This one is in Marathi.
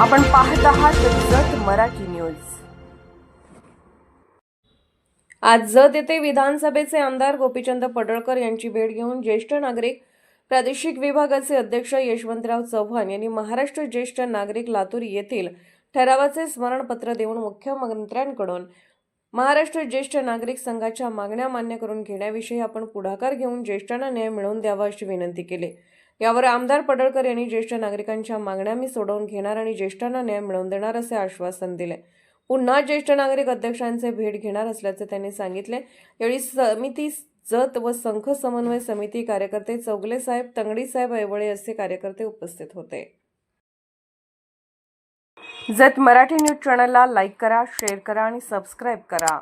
आपण पाहत आहात जत मराठी न्यूज. आज जत येथे विधानसभेचे आमदार गोपीचंद पडळकर यांची भेट घेऊन ज्येष्ठ नागरिक प्रादेशिक विभागाचे अध्यक्ष यशवंतराव चव्हाण यांनी महाराष्ट्र ज्येष्ठ नागरिक लातूर येथील ठरावाचे स्मरणपत्र देऊन मुख्यमंत्र्यांकडून महाराष्ट्र ज्येष्ठ नागरिक संघाच्या मागण्या मान्य करून घेण्याविषयी आपण पुढाकार घेऊन ज्येष्ठांना न्याय मिळवून द्यावा अशी विनंती केली. यावर आमदार पडळकर यांनी ज्येष्ठ नागरिकांच्या मागण्या मी सोडवून घेणार आणि ज्येष्ठांना न्याय मिळवून देणार असे आश्वासन दिले. पुन्हा ज्येष्ठ नागरिक अध्यक्षांचे भेट घेणार असल्याचे त्यांनी सांगितले. यावेळी समिती जत व संघ समन्वय समिती कार्यकर्ते चौगले साहेब तंगडी साहेब ऐवळे असे कार्यकर्ते उपस्थित होते. जत मराठी न्यूज चॅनलला लाईक करा शेअर करा आणि सबस्क्राईब करा.